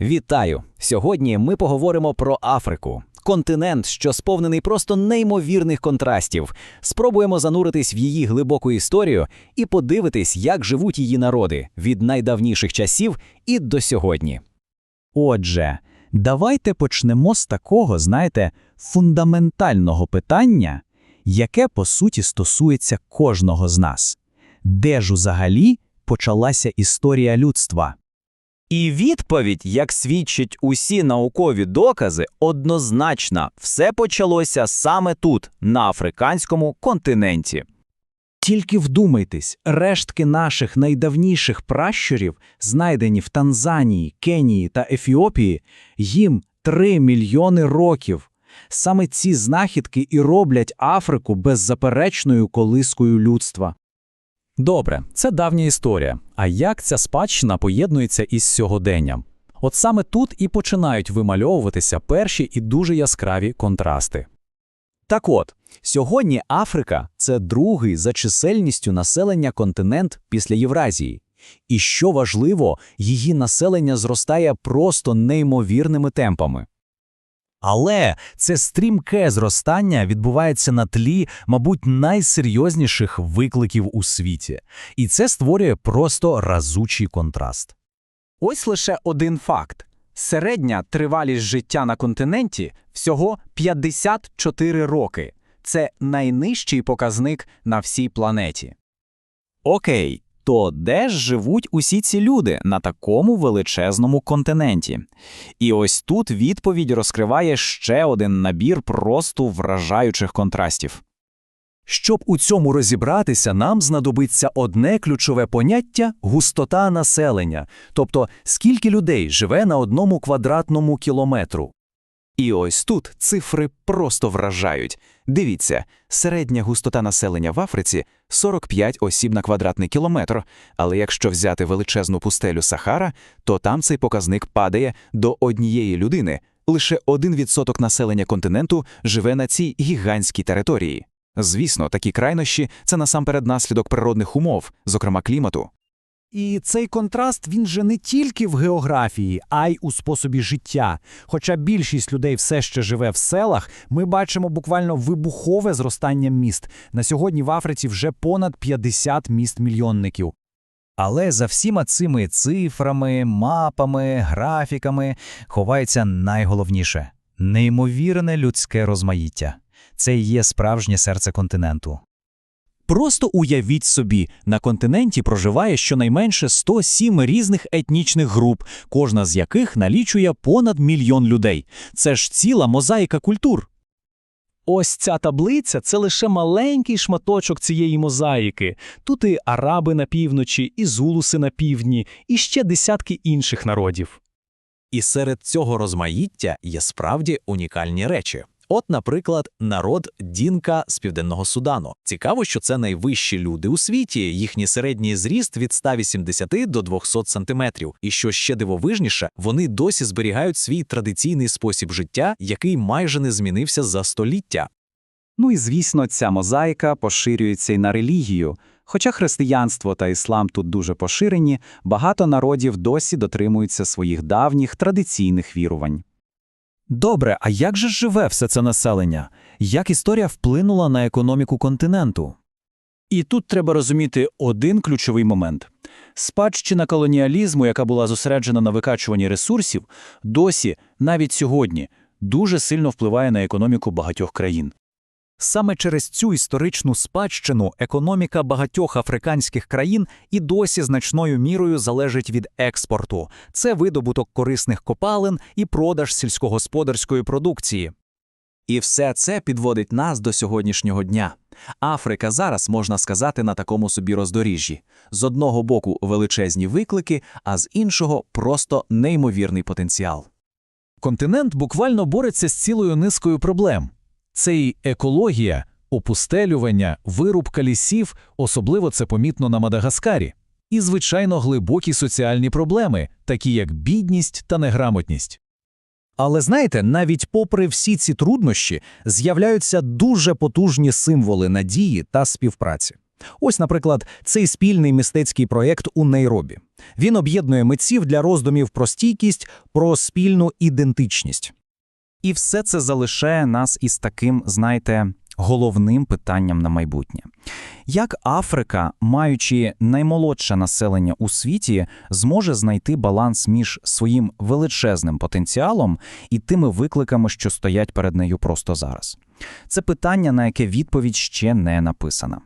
Вітаю! Сьогодні ми поговоримо про Африку. Континент, що сповнений просто неймовірних контрастів. Спробуємо зануритись в її глибоку історію і подивитись, як живуть її народи від найдавніших часів і до сьогодні. Отже, давайте почнемо з такого, знаєте, фундаментального питання, яке по суті стосується кожного з нас. Де ж взагалі почалася історія людства? І відповідь, як свідчать усі наукові докази, однозначна. Все почалося саме тут, на африканському континенті. Тільки вдумайтесь, рештки наших найдавніших пращурів, знайдені в Танзанії, Кенії та Ефіопії, їм 3 мільйони років. Саме ці знахідки і роблять Африку беззаперечною колискою людства. Добре, це давня історія. А як ця спадщина поєднується із сьогоденням? От саме тут і починають вимальовуватися перші і дуже яскраві контрасти. Так от, сьогодні Африка це другий за чисельністю населення континент після Євразії. І що важливо, її населення зростає просто неймовірними темпами. Але це стрімке зростання відбувається на тлі, мабуть, найсерйозніших викликів у світі, і це створює просто разучий контраст. Ось лише один факт: середня тривалість життя на континенті всього 54 роки. Це найнижчий показник на всій планеті. Окей, то де ж живуть усі ці люди на такому величезному континенті? І ось тут відповідь розкриває ще один набір просто вражаючих контрастів. Щоб у цьому розібратися, нам знадобиться одне ключове поняття густота населення, тобто скільки людей живе на одному квадратному кілометру. І ось тут цифри просто вражають. Дивіться, середня густота населення в Африці 45 осіб на квадратний кілометр, але якщо взяти величезну пустелю Сахара, то там цей показник падає до однієї людини. Лише 1% населення континенту живе на цій гігантській території. Звісно, такі крайнощі це насамперед наслідок природних умов, зокрема клімату. І цей контраст він же не тільки в географії, а й у способі життя. Хоча більшість людей все ще живе в селах, ми бачимо буквально вибухове зростання міст. На сьогодні в Африці вже понад 50 міст-мільйонників. Але за всіма цими цифрами, мапами, графіками ховається найголовніше неймовірне людське розмаїття. Це і є справжнє серце континенту. Просто уявіть собі, на континенті проживає щонайменше 107 різних етнічних груп, кожна з яких налічує понад мільйон людей. Це ж ціла мозаїка культур. Ось ця таблиця це лише маленький шматочок цієї мозаїки. Тут і араби на півночі, і зулуси на півдні, і ще десятки інших народів. І серед цього розмаїття є справді унікальні речі. От, наприклад, народ Дінка з Південного Судану. Цікаво, що це найвищі люди у світі. Їхній середній зріст від 180 до 200 сантиметрів. І що ще дивовижніше, вони досі зберігають свій традиційний спосіб життя, який майже не змінився за століття. Ну і звісно, ця мозаїка поширюється й на релігію. Хоча християнство та іслам тут дуже поширені, багато народів досі дотримуються своїх давніх традиційних вірувань. Добре, а як же живе все це населення? Як історія вплинула на економіку континенту? І тут треба розуміти один ключовий момент. Спадщина колоніалізму, яка була зосереджена на викачуванні ресурсів, досі, навіть сьогодні, дуже сильно впливає на економіку багатьох країн. Саме через цю історичну спадщину економіка багатьох африканських країн і досі значною мірою залежить від експорту. Це видобуток корисних копалин і продаж сільськогосподарської продукції. І все це підводить нас до сьогоднішнього дня. Африка зараз, можна сказати, на такому собі роздоріжжі. З одного боку величезні виклики, а з іншого просто неймовірний потенціал. Континент буквально бореться з цілою низкою проблем. Це і екологія, опустелювання, вирубка лісів, особливо це помітно на Мадагаскарі, і, звичайно, глибокі соціальні проблеми, такі як бідність та неграмотність. Але знаєте, навіть попри всі ці труднощі, з'являються дуже потужні символи надії та співпраці. Ось, наприклад, цей спільний мистецький проєкт у Нейробі. Він об'єднує митців для роздумів про стійкість, про спільну ідентичність. І все це залишає нас із таким, знаєте, головним питанням на майбутнє. Як Африка, маючи наймолодше населення у світі, зможе знайти баланс між своїм величезним потенціалом і тими викликами, що стоять перед нею просто зараз? Це питання, на яке відповідь ще не написана.